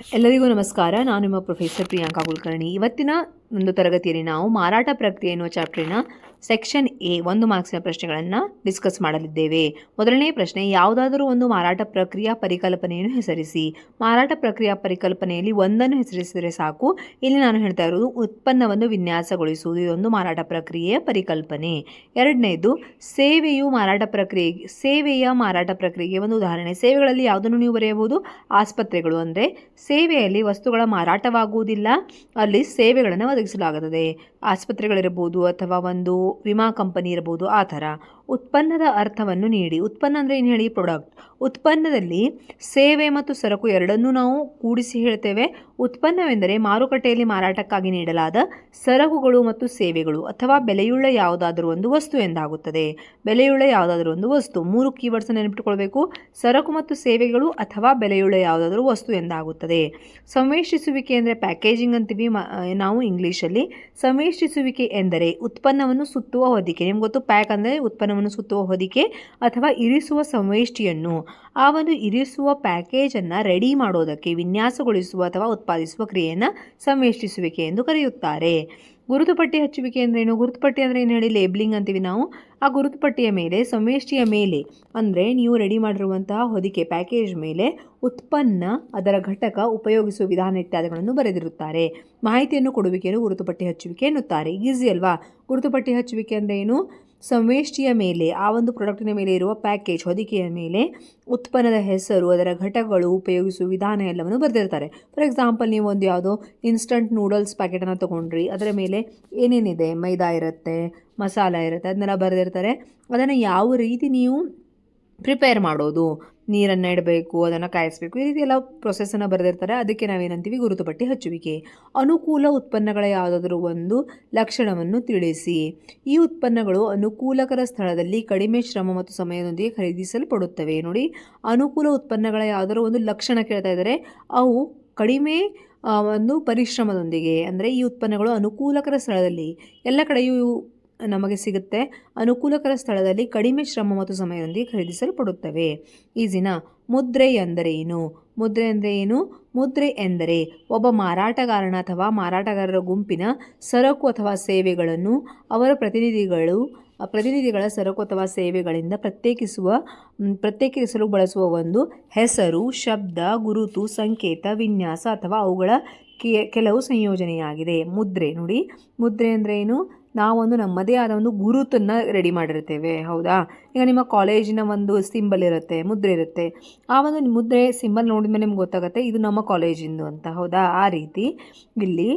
ಎಲ್ಲರಿಗೂ ನಮಸ್ಕಾರ. ನಾನು ನಿಮ್ಮ ಪ್ರೊಫೆಸರ್ ಪ್ರಿಯಾಂಕಾ ಕುಲಕರ್ಣಿ. ಇವತ್ತಿನ ಒಂದು ತರಗತಿಯಲ್ಲಿ ನಾವು ಮಾರಾಟ ಪ್ರಕ್ರಿಯೆ ಎನ್ನುವ ಚಾಪ್ಟರಿನ ಸೆಕ್ಷನ್ ಎ ಒಂದು ಮಾರ್ಕ್ಸಿನ ಪ್ರಶ್ನೆಗಳನ್ನು ಡಿಸ್ಕಸ್ ಮಾಡಲಿದ್ದೇವೆ. ಮೊದಲನೇ ಪ್ರಶ್ನೆ, ಯಾವುದಾದರೂ ಒಂದು ಮಾರಾಟ ಪ್ರಕ್ರಿಯಾ ಪರಿಕಲ್ಪನೆಯನ್ನು ಹೆಸರಿಸಿ. ಮಾರಾಟ ಪ್ರಕ್ರಿಯಾ ಪರಿಕಲ್ಪನೆಯಲ್ಲಿ ಒಂದನ್ನು ಹೆಸರಿಸಿದರೆ ಸಾಕು. ಇಲ್ಲಿ ನಾನು ಹೇಳ್ತಾ ಇರೋದು ಉತ್ಪನ್ನವನ್ನು ವಿನ್ಯಾಸಗೊಳಿಸುವುದು. ಇದೊಂದು ಮಾರಾಟ ಪ್ರಕ್ರಿಯೆಯ ಪರಿಕಲ್ಪನೆ. ಎರಡನೇದು, ಸೇವೆಯು ಮಾರಾಟ ಪ್ರಕ್ರಿಯೆ, ಸೇವೆಯ ಮಾರಾಟ ಪ್ರಕ್ರಿಯೆಗೆ ಒಂದು ಉದಾಹರಣೆ. ಸೇವೆಗಳಲ್ಲಿ ಯಾವುದನ್ನು ನೀವು ಬರೆಯಬಹುದು? ಆಸ್ಪತ್ರೆಗಳು ಅಂದರೆ ಸೇವೆಯಲ್ಲಿ ವಸ್ತುಗಳ ಮಾರಾಟವಾಗುವುದಿಲ್ಲ. ಅಲ್ಲಿ ಸೇವೆಗಳನ್ನು ಒದಗಿಸಲಾಗುತ್ತದೆ. ಆಸ್ಪತ್ರೆಗಳಿರಬಹುದು ಅಥವಾ ಒಂದು ವಿಮಾ ಕಂಪನಿ ಇರ್ಬೋದು ಆ ಥರ. ಉತ್ಪನ್ನದ ಅರ್ಥವನ್ನು ನೀಡಿ. ಉತ್ಪನ್ನ ಅಂದರೆ ಏನು ಹೇಳಿ? ಪ್ರಾಡಕ್ಟ್ ಉತ್ಪನ್ನದಲ್ಲಿ ಸೇವೆ ಮತ್ತು ಸರಕು ಎರಡನ್ನೂ ನಾವು ಕೂಡಿಸಿ ಹೇಳ್ತೇವೆ. ಉತ್ಪನ್ನವೆಂದರೆ ಮಾರುಕಟ್ಟೆಯಲ್ಲಿ ಮಾರಾಟಕ್ಕಾಗಿ ನೀಡಲಾದ ಸರಕುಗಳು ಮತ್ತು ಸೇವೆಗಳು ಅಥವಾ ಬೆಲೆಯುಳ್ಳ ಯಾವುದಾದರೂ ಒಂದು ವಸ್ತು ಎಂದಾಗುತ್ತದೆ. ಬೆಲೆಯುಳ್ಳ ಯಾವುದಾದರೂ ಒಂದು ವಸ್ತು. ಮೂರು ಕೀವರ್ಡ್ಸ್ ನೆನಪಿಟ್ಟುಕೊಳ್ಬೇಕು ಸರಕು ಮತ್ತು ಸೇವೆಗಳು ಅಥವಾ ಬೆಲೆಯುಳ್ಳ ಯಾವುದಾದರೂ ವಸ್ತು ಎಂದಾಗುತ್ತದೆ. ಸಂವೇಷಿಸುವಿಕೆ ಅಂದರೆ ಪ್ಯಾಕೇಜಿಂಗ್ ಅಂತೀವಿ ನಾವು ಇಂಗ್ಲೀಷಲ್ಲಿ ಸಂವೇಷಿಸುವಿಕೆ ಎಂದರೆ ಉತ್ಪನ್ನವನ್ನು ಸುತ್ತುವ ಹೊದಿಕೆ. ನಿಮ್ಗೆ ಗೊತ್ತು? ಪ್ಯಾಕ್ ಅಂದರೆ ಉತ್ಪನ್ನವನ್ನು ಸುತ್ತುವ ಹೊದಿಕೆ ಅಥವಾ ಇರಿಸುವ ಸಂವೇಷ್ಟಿಯನ್ನು. ಆ ಒಂದು ಇರಿಸುವ ಪ್ಯಾಕೇಜನ್ನು ರೆಡಿ ಮಾಡೋದಕ್ಕೆ ವಿನ್ಯಾಸಗೊಳಿಸುವ ಅಥವಾ ಉತ್ಪಾದಿಸುವ ಕ್ರಿಯೆಯನ್ನು ಸಂವೇಷ್ಟಿಸುವಿಕೆ ಎಂದು ಕರೆಯುತ್ತಾರೆ. ಗುರುತುಪಟ್ಟಿ ಹಚ್ಚುವಿಕೆ ಅಂದ್ರೇನು ಗುರುತುಪಟ್ಟಿ ಅಂದರೆ ಏನು ಹೇಳಿ? ಲೇಬ್ಲಿಂಗ್ ಅಂತೀವಿ ನಾವು. ಆ ಗುರುತುಪಟ್ಟಿಯ ಮೇಲೆ, ಸಂವೇಷ್ಟಿಯ ಮೇಲೆ, ಅಂದರೆ ನೀವು ರೆಡಿ ಮಾಡಿರುವಂತಹ ಹೊದಿಕೆ ಪ್ಯಾಕೇಜ್ ಮೇಲೆ ಉತ್ಪನ್ನ, ಅದರ ಘಟಕ, ಉಪಯೋಗಿಸುವ ವಿಧಾನ ಇತ್ಯಾದಿಗಳನ್ನು ಬರೆದಿರುತ್ತಾರೆ. ಮಾಹಿತಿಯನ್ನು ಕೊಡುವಿಕೆಯನ್ನು ಗುರುತುಪಟ್ಟಿ ಹಚ್ಚುವಿಕೆ ಎನ್ನುತ್ತಾರೆ. ಈಸಿ ಅಲ್ವಾ? ಗುರುತುಪಟ್ಟಿ ಹಚ್ಚುವಿಕೆ ಅಂದರೆ ಏನು? ಸಂವೇಷ್ಟಿಯ ಮೇಲೆ, ಆ ಒಂದು ಪ್ರಾಡಕ್ಟಿನ ಮೇಲೆ ಇರುವ ಪ್ಯಾಕೇಜ್ ಹೊದಿಕೆಯ ಮೇಲೆ ಉತ್ಪನ್ನದ ಹೆಸರು, ಅದರ ಘಟಕಗಳು, ಉಪಯೋಗಿಸುವ ವಿಧಾನ ಎಲ್ಲವನ್ನು ಬರೆದಿರ್ತಾರೆ. ಫಾರ್ ಎಕ್ಸಾಂಪಲ್ ನೀವು ಒಂದು ಯಾವುದೋ ಇನ್ಸ್ಟಂಟ್ ನೂಡಲ್ಸ್ ಪ್ಯಾಕೆಟನ್ನು ತೊಗೊಂಡ್ರಿ, ಅದರ ಮೇಲೆ ಏನೇನಿದೆ? ಮೈದಾ ಇರುತ್ತೆ, ಮಸಾಲ ಇರುತ್ತೆ, ಅದನ್ನೆಲ್ಲ ಬರೆದಿರ್ತಾರೆ. ಅದನ್ನು ಯಾವ ರೀತಿ ನೀವು ಪ್ರಿಪೇರ್ ಮಾಡೋದು, ನೀರನ್ನು ಇಡಬೇಕು, ಅದನ್ನು ಕಾಯಿಸಬೇಕು, ಈ ರೀತಿ ಎಲ್ಲ ಪ್ರೊಸೆಸನ್ನು ಬರೆದಿರ್ತಾರೆ. ಅದಕ್ಕೆ ನಾವೇನಂತೀವಿ? ಗುರುತುಪಟ್ಟಿ ಹಚ್ಚುವಿಕೆ. ಅನುಕೂಲ ಉತ್ಪನ್ನಗಳ ಯಾವುದಾದ್ರೂ ಒಂದು ಲಕ್ಷಣವನ್ನು ತಿಳಿಸಿ. ಈ ಉತ್ಪನ್ನಗಳು ಅನುಕೂಲಕರ ಸ್ಥಳದಲ್ಲಿ ಕಡಿಮೆ ಶ್ರಮ ಮತ್ತು ಸಮಯದೊಂದಿಗೆ ಖರೀದಿಸಲ್ಪಡುತ್ತವೆ. ನೋಡಿ, ಅನುಕೂಲ ಉತ್ಪನ್ನಗಳ ಯಾವುದಾದ್ರೂ ಒಂದು ಲಕ್ಷಣ ಕೇಳ್ತಾ ಇದ್ದಾರೆ. ಅವು ಕಡಿಮೆ ಒಂದು ಪರಿಶ್ರಮದೊಂದಿಗೆ, ಅಂದರೆ ಈ ಉತ್ಪನ್ನಗಳು ಅನುಕೂಲಕರ ಸ್ಥಳದಲ್ಲಿ ಎಲ್ಲ ಕಡೆಯೂ ನಮಗೆ ಸಿಗುತ್ತೆ. ಅನುಕೂಲಕರ ಸ್ಥಳದಲ್ಲಿ ಕಡಿಮೆ ಶ್ರಮ ಮತ್ತು ಸಮಯದೊಂದಿಗೆ ಖರೀದಿಸಲ್ಪಡುತ್ತವೆ. ಈಜಿನ ಮುದ್ರೆ ಎಂದರೆ ಏನು? ಮುದ್ರೆ ಅಂದರೆ ಏನು? ಮುದ್ರೆ ಎಂದರೆ ಒಬ್ಬ ಮಾರಾಟಗಾರನ ಅಥವಾ ಮಾರಾಟಗಾರರ ಗುಂಪಿನ ಸರಕು ಅಥವಾ ಸೇವೆಗಳನ್ನು ಅವರ ಪ್ರತಿನಿಧಿಗಳು, ಪ್ರತಿನಿಧಿಗಳ ಸರಕು ಅಥವಾ ಸೇವೆಗಳಿಂದ ಪ್ರತ್ಯೇಕಿಸುವ ಪ್ರತ್ಯೇಕಿಸಲು ಬಳಸುವ ಒಂದು ಹೆಸರು, ಶಬ್ದ, ಗುರುತು, ಸಂಕೇತ, ವಿನ್ಯಾಸ ಅಥವಾ ಅವುಗಳ ಕೆಲವು ಸಂಯೋಜನೆಯಾಗಿದೆ. ಮುದ್ರೆ, ನೋಡಿ. ಮುದ್ರೆ ಅಂದರೆ ಏನು? ನಾವೊಂದು ನಮ್ಮದೇ ಆದ ಒಂದು ಗುರುತನ್ನು ರೆಡಿ ಮಾಡಿರ್ತೇವೆ ಹೌದಾ? ಈಗ ನಿಮ್ಮ ಕಾಲೇಜಿನ ಒಂದು ಸಿಂಬಲ್ ಇರುತ್ತೆ, ಮುದ್ರೆ ಇರುತ್ತೆ. ಆ ಒಂದು ಮುದ್ರೆ ಸಿಂಬಲ್ ನೋಡಿದ ಮೇಲೆ ನಿಮ್ಗೆ ಗೊತ್ತಾಗುತ್ತೆ, ಇದು ನಮ್ಮ ಕಾಲೇಜಿಂದು ಅಂತ, ಹೌದಾ? ಆ ರೀತಿ. ಇಲ್ಲಿ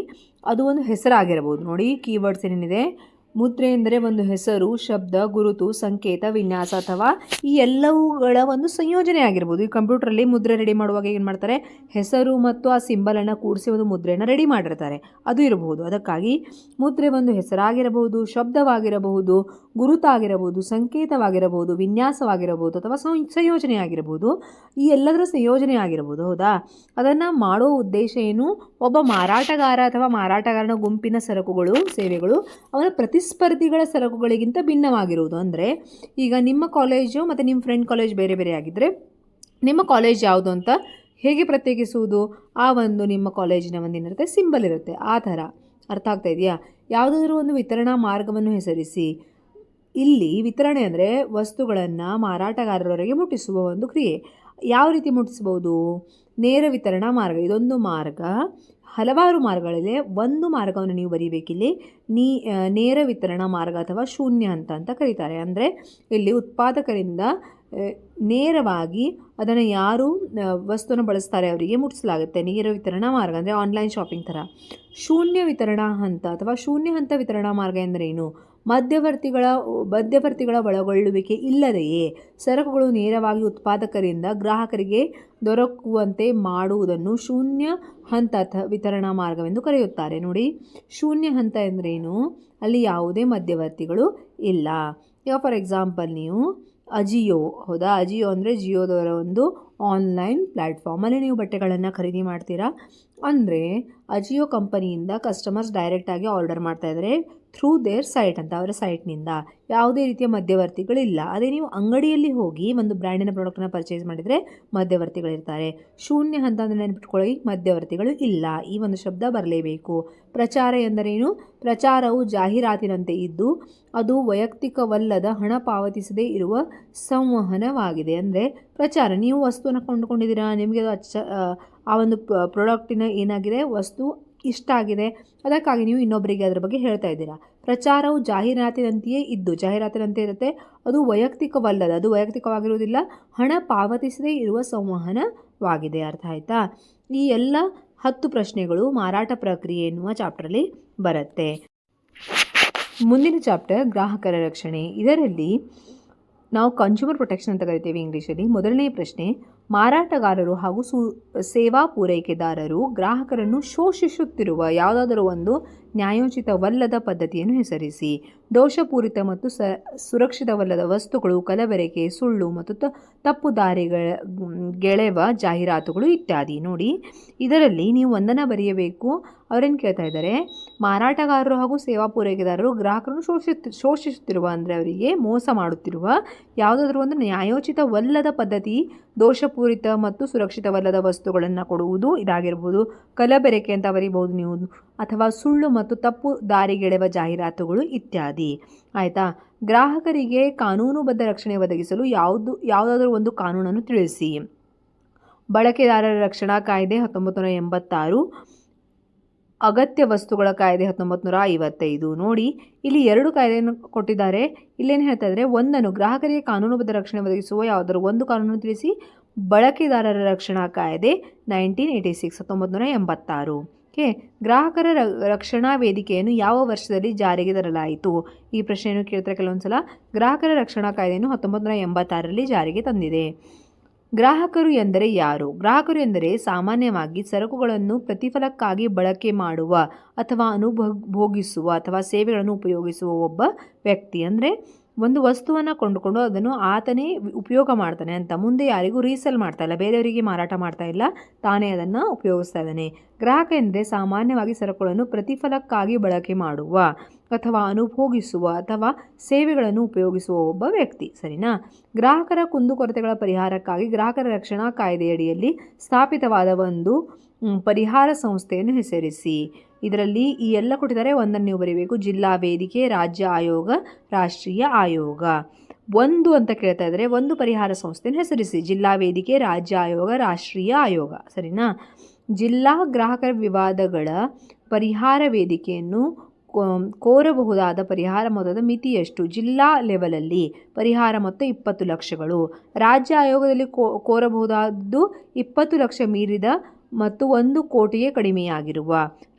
ಅದು ಒಂದು ಹೆಸರಾಗಿರ್ಬೋದು. ನೋಡಿ ಕೀವರ್ಡ್ಸ್ ಏನೇನಿದೆ? ಮುದ್ರೆ ಎಂದರೆ ಒಂದು ಹೆಸರು, ಶಬ್ದ, ಗುರುತು, ಸಂಕೇತ, ವಿನ್ಯಾಸ ಅಥವಾ ಈ ಎಲ್ಲವುಗಳ ಒಂದು ಸಂಯೋಜನೆ ಆಗಿರ್ಬೋದು. ಈ ಕಂಪ್ಯೂಟ್ರಲ್ಲಿ ಮುದ್ರೆ ರೆಡಿ ಮಾಡುವಾಗ ಏನು ಮಾಡ್ತಾರೆ? ಹೆಸರು ಮತ್ತು ಆ ಸಿಂಬಲನ್ನು ಕೂಡಿಸಿ ಒಂದು ಮುದ್ರೆಯನ್ನು ರೆಡಿ ಮಾಡಿರ್ತಾರೆ. ಅದು ಇರಬಹುದು. ಅದಕ್ಕಾಗಿ ಮುದ್ರೆ ಒಂದು ಹೆಸರಾಗಿರಬಹುದು, ಶಬ್ದವಾಗಿರಬಹುದು ಗುರುತಾಗಿರಬಹುದು, ಸಂಕೇತವಾಗಿರಬಹುದು, ವಿನ್ಯಾಸವಾಗಿರಬಹುದು ಅಥವಾ ಸಂಯೋಜನೆ ಆಗಿರಬಹುದು ಈ ಎಲ್ಲದರ ಸಂಯೋಜನೆ ಆಗಿರಬಹುದು ಹೌದಾ? ಅದನ್ನು ಮಾಡೋ ಉದ್ದೇಶ ಏನು? ಒಬ್ಬ ಮಾರಾಟಗಾರ ಅಥವಾ ಮಾರಾಟಗಾರನ ಗುಂಪಿನ ಸರಕುಗಳು, ಸೇವೆಗಳು ಅವರ ಪ್ರತಿಸ್ಪರ್ಧಿಗಳ ಸರಕುಗಳಿಗಿಂತ ಭಿನ್ನವಾಗಿರುವುದು. ಅಂದರೆ, ಈಗ ನಿಮ್ಮ ಕಾಲೇಜು ಮತ್ತು ನಿಮ್ಮ ಫ್ರೆಂಡ್ ಕಾಲೇಜ್ ಬೇರೆ ಬೇರೆ ಆಗಿದ್ದರೆ ನಿಮ್ಮ ಕಾಲೇಜ್ ಯಾವುದು ಅಂತ ಹೇಗೆ ಪ್ರತ್ಯೇಕಿಸುವುದು? ಆ ಒಂದು ನಿಮ್ಮ ಕಾಲೇಜಿನ ಒಂದು ಏನಿರುತ್ತೆ ಸಿಂಬಲ್ ಇರುತ್ತೆ. ಆ ಥರ. ಅರ್ಥ ಆಗ್ತಾ ಇದೆಯಾ? ಯಾವುದಾದ್ರೂ ಒಂದು ವಿತರಣಾ ಮಾರ್ಗವನ್ನು ಹೆಸರಿಸಿ. ಇಲ್ಲಿ ವಿತರಣೆ ಅಂದರೆ ವಸ್ತುಗಳನ್ನು ಮಾರಾಟಗಾರರವರೆಗೆ ಮುಟ್ಟಿಸುವ ಒಂದು ಕ್ರಿಯೆ. ಯಾವ ರೀತಿ ಮುಟ್ಟಿಸ್ಬೋದು ನೇರ ವಿತರಣಾ ಮಾರ್ಗ, ಇದೊಂದು ಮಾರ್ಗ. ಹಲವಾರು ಮಾರ್ಗಗಳಲ್ಲಿ ಒಂದು ಮಾರ್ಗವನ್ನು ನೀವು ಬರೀಬೇಕಿಲ್ಲಿ. ನೀ ನೇರ ವಿತರಣಾ ಮಾರ್ಗ ಅಥವಾ ಶೂನ್ಯ ಹಂತ ಅಂತ ಕರೀತಾರೆ. ಅಂದರೆ ಇಲ್ಲಿ ಉತ್ಪಾದಕರಿಂದ ನೇರವಾಗಿ ಅದನ್ನು ಯಾರು ವಸ್ತುವನ್ನ ಬಳಸ್ತಾರೆ ಅವರಿಗೆ ಮುಟ್ಟಿಸಲಾಗುತ್ತೆ. ನೇರ ವಿತರಣಾ ಮಾರ್ಗ ಅಂದರೆ ಆನ್ಲೈನ್ ಶಾಪಿಂಗ್ ಥರ. ಶೂನ್ಯ ವಿತರಣಾ ಹಂತ ಅಥವಾ ಶೂನ್ಯ ಹಂತ ವಿತರಣಾ ಮಾರ್ಗ ಎಂದರೇನು ಮಧ್ಯವರ್ತಿಗಳ ಮಧ್ಯವರ್ತಿಗಳ ಒಳಗೊಳ್ಳುವಿಕೆ ಇಲ್ಲದೆಯೇ ಸರಕುಗಳು ನೇರವಾಗಿ ಉತ್ಪಾದಕರಿಂದ ಗ್ರಾಹಕರಿಗೆ ದೊರಕುವಂತೆ ಮಾಡುವುದನ್ನು ಶೂನ್ಯ ಹಂತ ವಿತರಣಾ ಮಾರ್ಗವೆಂದು ಕರೆಯುತ್ತಾರೆ. ನೋಡಿ, ಶೂನ್ಯ ಹಂತ ಎಂದರೇನು? ಅಲ್ಲಿ ಯಾವುದೇ ಮಧ್ಯವರ್ತಿಗಳು ಇಲ್ಲ. ಈಗ ಫಾರ್ ಎಕ್ಸಾಂಪಲ್ ನೀವು ಅಜಿಯೋ ಹೌದಾ? ಅಜಿಯೋ ಅಂದರೆ ಜಿಯೋದವರ ಒಂದು ಆನ್ಲೈನ್ ಪ್ಲ್ಯಾಟ್ಫಾರ್ಮಲ್ಲಿ ನೀವು ಬಟ್ಟೆಗಳನ್ನು ಖರೀದಿ ಮಾಡ್ತೀರಾ? ಅಂದರೆ ಅಜಿಯೋ ಕಂಪನಿಯಿಂದ ಕಸ್ಟಮರ್ಸ್ ಡೈರೆಕ್ಟಾಗಿ ಆರ್ಡರ್ ಮಾಡ್ತಾಯಿದ್ದಾರೆ ಥ್ರೂ ದೇರ್ ಸೈಟ್ ಅಂತ ಅವರ ಸೈಟ್ನಿಂದ ಯಾವುದೇ ರೀತಿಯ ಮಧ್ಯವರ್ತಿಗಳಿಲ್ಲ. ಅದೇ ನೀವು ಅಂಗಡಿಯಲ್ಲಿ ಹೋಗಿ ಒಂದು ಬ್ರ್ಯಾಂಡಿನ ಪ್ರಾಡಕ್ಟನ್ನು ಪರ್ಚೇಸ್ ಮಾಡಿದರೆ ಮಧ್ಯವರ್ತಿಗಳಿರ್ತಾರೆ. ಶೂನ್ಯ ಹಂತ ಅಂದರೆ ನೆನಪಿಟ್ಕೊಳ್ಳಿ, ಮಧ್ಯವರ್ತಿಗಳು ಇಲ್ಲ. ಈ ಒಂದು ಶಬ್ದ ಬರಲೇಬೇಕು. ಪ್ರಚಾರ ಎಂದರೇನು? ಪ್ರಚಾರವು ಜಾಹೀರಾತಿನಂತೆ ಇದ್ದು, ಅದು ವೈಯಕ್ತಿಕವಲ್ಲದ ಹಣ ಪಾವತಿಸದೇ ಇರುವ ಸಂವಹನವಾಗಿದೆ. ಅಂದರೆ ಪ್ರಚಾರ, ನೀವು ವಸ್ತುವನ್ನು ಕೊಂಡುಕೊಂಡಿದ್ದೀರಾ? ನಿಮಗೆ ಅದು ಅಚ್ಚ, ಆ ಒಂದು ಪ್ರಾಡಕ್ಟಿನ ಏನಾಗಿದೆ? ವಸ್ತು ಇಷ್ಟ ಆಗಿದೆ. ಅದಕ್ಕಾಗಿ ನೀವು ಇನ್ನೊಬ್ಬರಿಗೆ ಅದರ ಬಗ್ಗೆ ಹೇಳ್ತಾ ಇದ್ದೀರಾ. ಪ್ರಚಾರವು ಜಾಹೀರಾತಿನಂತೆಯೇ ಇದ್ದು, ಜಾಹೀರಾತಿನಂತೆ ಇರುತ್ತೆ. ಅದು ವೈಯಕ್ತಿಕವಲ್ಲದ, ಅದು ವೈಯಕ್ತಿಕವಾಗಿರುವುದಿಲ್ಲ. ಹಣ ಪಾವತಿಸದೇ ಇರುವ ಸಂವಹನವಾಗಿದೆ. ಅರ್ಥ ಆಯ್ತಾ? ಈ ಎಲ್ಲ ಹತ್ತು ಪ್ರಶ್ನೆಗಳು ಮಾರಾಟ ಪ್ರಕ್ರಿಯೆ ಎನ್ನುವ ಚಾಪ್ಟ್ರಲ್ಲಿ ಬರುತ್ತೆ. ಮುಂದಿನ ಚಾಪ್ಟರ್, ಗ್ರಾಹಕರ ರಕ್ಷಣೆ. ಇದರಲ್ಲಿ ನಾವು ಕನ್ಸ್ಯೂಮರ್ ಪ್ರೊಟೆಕ್ಷನ್ ಅಂತ ಕರಿತೀವಿ ಇಂಗ್ಲೀಷಲ್ಲಿ ಮೊದಲನೇ ಪ್ರಶ್ನೆ, ಮಾರಾಟಗಾರರು ಹಾಗೂ ಸು, ಸೇವಾ ಪೂರೈಕೆದಾರರು ಗ್ರಾಹಕರನ್ನು ಶೋಷಿಸುತ್ತಿರುವ ಯಾವುದಾದರೂ ಒಂದು ನ್ಯಾಯೋಚಿತವಲ್ಲದ ಪದ್ಧತಿಯನ್ನು ಹೆಸರಿಸಿ. ದೋಷಪೂರಿತ ಮತ್ತು ಸ, ಸುರಕ್ಷಿತವಲ್ಲದ ವಸ್ತುಗಳು, ಕಲಬೆರಕೆ, ಸುಳ್ಳು ಮತ್ತು ತಪ್ಪು ದಾರಿಗಳ ಗೆಳೆವ ಜಾಹೀರಾತುಗಳು ಇತ್ಯಾದಿ. ನೋಡಿ, ಇದರಲ್ಲಿ ನೀವು ಒಂದನ್ನು ಬರೆಯಬೇಕು. ಅವರೇನು ಕೇಳ್ತಾ ಇದ್ದಾರೆ? ಮಾರಾಟಗಾರರು ಹಾಗೂ ಸೇವಾ ಪೂರೈಕೆದಾರರು ಗ್ರಾಹಕರನ್ನು ಶೋಷಿತ್, ಶೋಷಿಸುತ್ತಿರುವ ಅಂದರೆ ಅವರಿಗೆ ಮೋಸ ಮಾಡುತ್ತಿರುವ ಯಾವುದಾದ್ರೂ ಒಂದು ನ್ಯಾಯೋಚಿತವಲ್ಲದ ಪದ್ಧತಿ, ದೋಷಪೂರಿತ ಮತ್ತು ಸುರಕ್ಷಿತವಲ್ಲದ ವಸ್ತುಗಳನ್ನು ಕೊಡುವುದು ಇದಾಗಿರ್ಬೋದು. ಕಲಬೆರಕೆ ಅಂತ ಬರೀಬಹುದು ನೀವು. ಅಥವಾ ಸುಳ್ಳು ಮತ್ತು ತಪ್ಪು ದಾರಿಗೆಳೆವ ಜಾಹೀರಾತುಗಳು ಇತ್ಯಾದಿ. ಆಯಿತಾ? ಗ್ರಾಹಕರಿಗೆ ಕಾನೂನುಬದ್ಧ ರಕ್ಷಣೆ ಒದಗಿಸಲು ಯಾವುದು, ಯಾವುದಾದ್ರೂ ಒಂದು ಕಾನೂನನ್ನು ತಿಳಿಸಿ. ಬಳಕೆದಾರರ ರಕ್ಷಣಾ ಕಾಯ್ದೆ ಹತ್ತೊಂಬತ್ತು ನೂರ ಎಂಬತ್ತಾರು, ಅಗತ್ಯ ವಸ್ತುಗಳ ಕಾಯ್ದೆ ಹತ್ತೊಂಬತ್ತು ನೂರ ಐವತ್ತೈದು. ನೋಡಿ, ಇಲ್ಲಿ ಎರಡು ಕಾಯ್ದೆಯನ್ನು ಕೊಟ್ಟಿದ್ದಾರೆ. ಇಲ್ಲೇನು ಹೇಳ್ತಾ ಇದ್ದಾರೆ? ಒಂದನ್ನು ಗ್ರಾಹಕರಿಗೆ ಕಾನೂನುಬದ್ಧ ರಕ್ಷಣೆ ಒದಗಿಸುವ ಯಾವುದಾದ್ರು ಒಂದು ಕಾನೂನು ತಿಳಿಸಿ. ಬಳಕೆದಾರರ ರಕ್ಷಣಾ ಕಾಯ್ದೆ ನೈನ್ಟೀನ್ ಏಯ್ಟಿ ಸಿಕ್ಸ್ ಹತ್ತೊಂಬತ್ತು ನೂರ ಎಂಬತ್ತಾರು. ಓಕೆ ಗ್ರಾಹಕರ ರಕ್ಷಣಾ ವೇದಿಕೆಯನ್ನು ಯಾವ ವರ್ಷದಲ್ಲಿ ಜಾರಿಗೆ ತರಲಾಯಿತು? ಈ ಪ್ರಶ್ನೆಯನ್ನು ಕೇಳ್ತಾರೆ ಕೆಲವೊಂದು ಸಲ ಗ್ರಾಹಕರ ರಕ್ಷಣಾ ಕಾಯ್ದೆಯನ್ನು ಹತ್ತೊಂಬತ್ತು ನೂರ ಎಂಬತ್ತಾರರಲ್ಲಿ ಜಾರಿಗೆ ತಂದಿದೆ. ಗ್ರಾಹಕರು ಎಂದರೆ ಯಾರು? ಗ್ರಾಹಕರು ಎಂದರೆ ಸಾಮಾನ್ಯವಾಗಿ ಸರಕುಗಳನ್ನು ಪ್ರತಿಫಲಕ್ಕಾಗಿ ಬಳಕೆ ಮಾಡುವ ಅಥವಾ ಅನುಭೋಗಿಸುವ ಅಥವಾ ಸೇವೆಗಳನ್ನು ಉಪಯೋಗಿಸುವ ಒಬ್ಬ ವ್ಯಕ್ತಿ. ಅಂದರೆ ಒಂದು ವಸ್ತುವನ್ನು ಕೊಂಡುಕೊಂಡು ಅದನ್ನು ಆತನೇ ಉಪಯೋಗ ಮಾಡ್ತಾನೆ ಅಂತ. ಮುಂದೆ ಯಾರಿಗೂ ರೀಸೇಲ್ ಮಾಡ್ತಾ ಇಲ್ಲ. ಬೇರೆಯವರಿಗೆ ಮಾರಾಟ ಮಾಡ್ತಾ ಇಲ್ಲ. ತಾನೇ ಅದನ್ನು ಉಪಯೋಗಿಸ್ತಾ ಇದ್ದಾನೆ. ಗ್ರಾಹಕ ಎಂದರೆ ಸಾಮಾನ್ಯವಾಗಿ ಸರಕುಗಳನ್ನು ಪ್ರತಿಫಲಕ್ಕಾಗಿ ಬಳಕೆ ಮಾಡುವ ಅಥವಾ ಅನುಭೋಗಿಸುವ ಅಥವಾ ಸೇವೆಗಳನ್ನು ಉಪಯೋಗಿಸುವ ಒಬ್ಬ ವ್ಯಕ್ತಿ. ಸರಿನಾ? ಗ್ರಾಹಕರ ಕುಂದುಕೊರತೆಗಳ ಪರಿಹಾರಕ್ಕಾಗಿ ಗ್ರಾಹಕರ ರಕ್ಷಣಾ ಕಾಯ್ದೆಯಡಿಯಲ್ಲಿ ಸ್ಥಾಪಿತವಾದ ಒಂದು ಪರಿಹಾರ ಸಂಸ್ಥೆಯನ್ನು ಹೆಸರಿಸಿ. ಇದರಲ್ಲಿ ಈ ಎಲ್ಲ ಕೊಟ್ಟಿದ್ದಾರೆ. ಒಂದನ್ನು ನೀವು ಬರೀಬೇಕು. ಜಿಲ್ಲಾ ವೇದಿಕೆ, ರಾಜ್ಯ ಆಯೋಗ, ರಾಷ್ಟ್ರೀಯ ಆಯೋಗ. ಒಂದು ಅಂತ ಕೇಳ್ತಾ ಇದ್ದಾರೆ ಒಂದು ಪರಿಹಾರ ಸಂಸ್ಥೆಯನ್ನು ಹೆಸರಿಸಿ. ಜಿಲ್ಲಾ ವೇದಿಕೆ, ರಾಜ್ಯ ಆಯೋಗ, ರಾಷ್ಟ್ರೀಯ ಆಯೋಗ. ಸರಿನಾ? ಜಿಲ್ಲಾ ಗ್ರಾಹಕರ ವಿವಾದಗಳ ಪರಿಹಾರ ವೇದಿಕೆಯನ್ನು ಕೋರಬಹುದಾದ ಪರಿಹಾರ ಮೊತ್ತದ ಮಿತಿ ಎಷ್ಟು? ಜಿಲ್ಲಾ ಲೆವೆಲಲ್ಲಿ ಪರಿಹಾರ ಮೊತ್ತ ಇಪ್ಪತ್ತು ಲಕ್ಷಗಳು. ರಾಜ್ಯ ಆಯೋಗದಲ್ಲಿ ಕೋರಬಹುದಾದ್ದು ಇಪ್ಪತ್ತು ಲಕ್ಷ ಮೀರಿದ ಮತ್ತು ಒಂದು ಕೋಟಿಗೆ ಕಡಿಮೆಯಾಗಿರುವ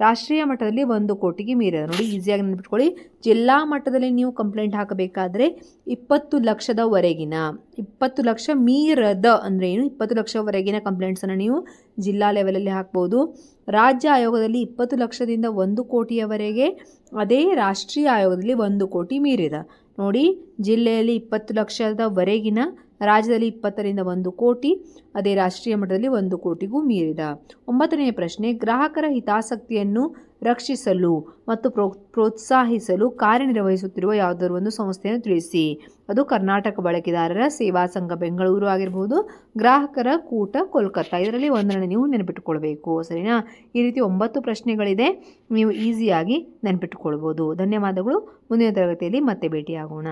ರಾಷ್ಟ್ರೀಯ ಮಟ್ಟದಲ್ಲಿ ಒಂದು ಕೋಟಿಗೆ ಮೀರಿದೆ. ನೋಡಿ ಈಸಿಯಾಗಿ ನೆನಪಿಟ್ಕೊಳ್ಳಿ. ಜಿಲ್ಲಾ ಮಟ್ಟದಲ್ಲಿ ನೀವು ಕಂಪ್ಲೇಂಟ್ ಹಾಕಬೇಕಾದ್ರೆ ಇಪ್ಪತ್ತು ಲಕ್ಷದವರೆಗಿನ, ಇಪ್ಪತ್ತು ಲಕ್ಷ ಮೀರದ ಅಂದರೆ ಏನು? ಇಪ್ಪತ್ತು ಲಕ್ಷವರೆಗಿನ ಕಂಪ್ಲೇಂಟ್ಸನ್ನು ನೀವು ಜಿಲ್ಲಾ ಲೆವೆಲಲ್ಲಿ ಹಾಕ್ಬೋದು. ರಾಜ್ಯ ಆಯೋಗದಲ್ಲಿ ಇಪ್ಪತ್ತು ಲಕ್ಷದಿಂದ ಒಂದು ಕೋಟಿಯವರೆಗೆ ಅದೇ ರಾಷ್ಟ್ರೀಯ ಆಯೋಗದಲ್ಲಿ ಒಂದು ಕೋಟಿ ಮೀರಿದ. ನೋಡಿ, ಜಿಲ್ಲೆಯಲ್ಲಿ ಇಪ್ಪತ್ತು ಲಕ್ಷದವರೆಗಿನ ರಾಜ್ಯದಲ್ಲಿ ಇಪ್ಪತ್ತರಿಂದ ಒಂದು ಕೋಟಿ, ಅದೇ ರಾಷ್ಟ್ರೀಯ ಮಟ್ಟದಲ್ಲಿ ಒಂದು ಕೋಟಿಗೂ ಮೀರಿದ. ಒಂಬತ್ತನೆಯ ಪ್ರಶ್ನೆ, ಗ್ರಾಹಕರ ಹಿತಾಸಕ್ತಿಯನ್ನು ರಕ್ಷಿಸಲು ಮತ್ತು ಪ್ರೋ, ಪ್ರೋತ್ಸಾಹಿಸಲು ಕಾರ್ಯನಿರ್ವಹಿಸುತ್ತಿರುವ ಯಾವುದಾದ್ರು ಒಂದು ಸಂಸ್ಥೆಯನ್ನು ತಿಳಿಸಿ. ಅದು ಕರ್ನಾಟಕ ಬಳಕೆದಾರರ ಸೇವಾ ಸಂಘ ಬೆಂಗಳೂರು ಆಗಿರಬಹುದು ಗ್ರಾಹಕರ ಕೂಟ ಕೋಲ್ಕತ್ತಾ. ಇದರಲ್ಲಿ ಒಂದನ್ನು ನೀವು ನೆನಪಿಟ್ಟುಕೊಳ್ಬೇಕು. ಸರಿನಾ? ಈ ರೀತಿ ಒಂಬತ್ತು ಪ್ರಶ್ನೆಗಳಿದೆ. ನೀವು ಈಸಿಯಾಗಿ ನೆನಪಿಟ್ಟುಕೊಳ್ಬೋದು. ಧನ್ಯವಾದಗಳು. ಮುಂದಿನ ತರಗತಿಯಲ್ಲಿ ಮತ್ತೆ ಭೇಟಿಯಾಗೋಣ.